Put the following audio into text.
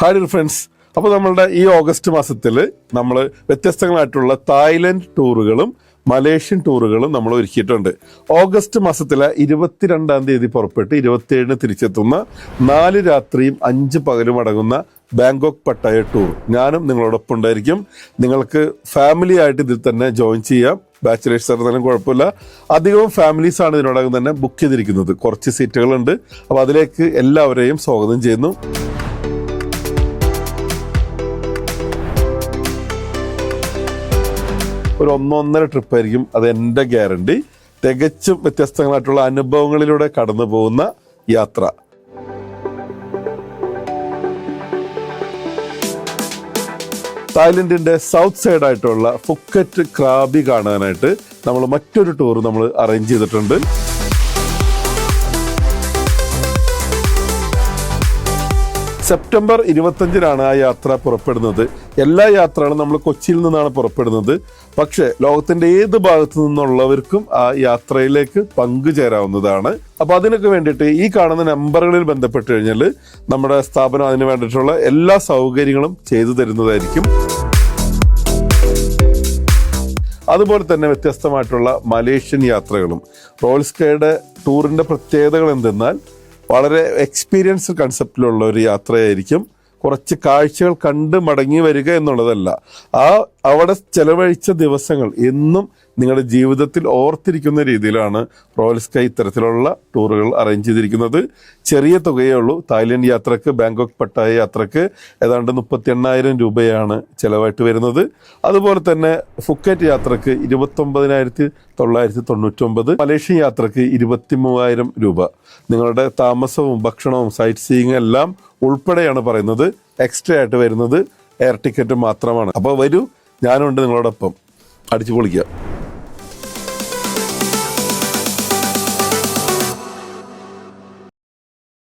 Hi friends അപ്പോൾ നമ്മളുടെ ഈ ഓഗസ്റ്റ് മാസത്തിൽ നമ്മൾ വ്യത്യസ്തങ്ങളായിട്ടുള്ള തായ്ലൻഡ് ടൂറുകളും മലേഷ്യൻ ടൂറുകളും നമ്മൾ ഒരുക്കിയിട്ടുണ്ട്. ഓഗസ്റ്റ് മാസത്തിലെ ഇരുപത്തിരണ്ടാം തീയതി പുറപ്പെട്ട് ഇരുപത്തിയേഴിന് തിരിച്ചെത്തുന്ന നാല് രാത്രിയും അഞ്ച് പകലും അടങ്ങുന്ന ബാങ്കോക്ക് പട്ടായ ടൂർ. ഞാനും നിങ്ങളോടൊപ്പം ഉണ്ടായിരിക്കും. നിങ്ങൾക്ക് ഫാമിലി ആയിട്ട് ഇതിൽ തന്നെ ജോയിൻ ചെയ്യാം. ബാച്ചിലേഴ്സ് ആയിരുന്നാലും കുഴപ്പമില്ല. അധികവും ഫാമിലീസ് ആണ് ഇതിനോടകം തന്നെ ബുക്ക് ചെയ്തിരിക്കുന്നത്. കുറച്ച് സീറ്റുകളുണ്ട് അപ്പോൾ അതിലേക്ക് എല്ലാവരെയും സ്വാഗതം ചെയ്യുന്നു. ഒരു ഒന്നൊന്നര ട്രിപ്പ് ആയിരിക്കും അത് എന്റെ ഗ്യാരണ്ടി തികച്ചും വ്യത്യസ്തങ്ങളായിട്ടുള്ള അനുഭവങ്ങളിലൂടെ കടന്നു പോകുന്ന യാത്ര. തായ്ലൻഡിന്റെ സൗത്ത് സൈഡ് ആയിട്ടുള്ള ഫുക്കറ്റ് ക്രാബി കാണാനായിട്ട് നമ്മൾ മറ്റൊരു ടൂർ നമ്മൾ അറേഞ്ച് ചെയ്തിട്ടുണ്ട്. സെപ്റ്റംബർ ഇരുപത്തഞ്ചിനാണ് ആ യാത്ര പുറപ്പെടുന്നത്. എല്ലാ യാത്രകളും നമ്മൾ കൊച്ചിയിൽ നിന്നാണ് പുറപ്പെടുന്നത്. പക്ഷേ ലോകത്തിന്റെ ഏത് ഭാഗത്തു നിന്നുള്ളവർക്കും ആ യാത്രയിലേക്ക് പങ്കുചേരാവുന്നതാണ് അപ്പോൾ അതിനൊക്കെ വേണ്ടിയിട്ട് ഈ കാണുന്ന നമ്പറുകളിൽ ബന്ധപ്പെട്ട് കഴിഞ്ഞാൽ നമ്മുടെ സ്ഥാപനം അതിന് വേണ്ടിയിട്ടുള്ള എല്ലാ സൗകര്യങ്ങളും ചെയ്തു തരുന്നതായിരിക്കും. അതുപോലെ തന്നെ വ്യത്യസ്തമായിട്ടുള്ള മലേഷ്യൻ യാത്രകളും. റോൾസ്കയുടെ ടൂറിന്റെ പ്രത്യേകതകൾ എന്തെന്നാൽ വളരെ എക്സ്പീരിയൻസ് കൺസെപ്റ്റിലുള്ള ഒരു യാത്രയായിരിക്കും. കുറച്ച് കാഴ്ചകൾ കണ്ട് മടങ്ങി വരിക എന്നുള്ളതല്ല. ആ അവിടെ ചെലവഴിച്ച ദിവസങ്ങൾ എന്നും നിങ്ങളുടെ ജീവിതത്തിൽ ഓർത്തിരിക്കുന്ന രീതിയിലാണ് റോയൽ സ്കൈ ഇത്തരത്തിലുള്ള ടൂറുകൾ അറേഞ്ച് ചെയ്തിരിക്കുന്നത്. ചെറിയ തുകയേ ഉള്ളൂ. തായ്ലൻഡ് യാത്രയ്ക്ക് ബാങ്കോക്ക് പട്ടായ യാത്രയ്ക്ക് ഏതാണ്ട് മുപ്പത്തി എണ്ണായിരം രൂപയാണ് ചെലവായിട്ട് വരുന്നത്. അതുപോലെ തന്നെ ഫുക്കറ്റ് യാത്രയ്ക്ക് ഇരുപത്തൊമ്പതിനായിരത്തി തൊള്ളായിരത്തി തൊണ്ണൂറ്റൊമ്പത് മലേഷ്യൻ യാത്രയ്ക്ക് ഇരുപത്തി മൂവായിരം രൂപ. നിങ്ങളുടെ താമസവും ഭക്ഷണവും സൈറ്റ് സീയിങ് എല്ലാം ഉൾപ്പെടെയാണ് പറയുന്നത്. എക്സ്ട്രാ ആയിട്ട് വരുന്നത്. എയർ ടിക്കറ്റ് മാത്രമാണ്. അപ്പോൾ വരൂ ഞാനുണ്ട് നിങ്ങളോടൊപ്പം. അടിച്ചു പൊളിക്കാം.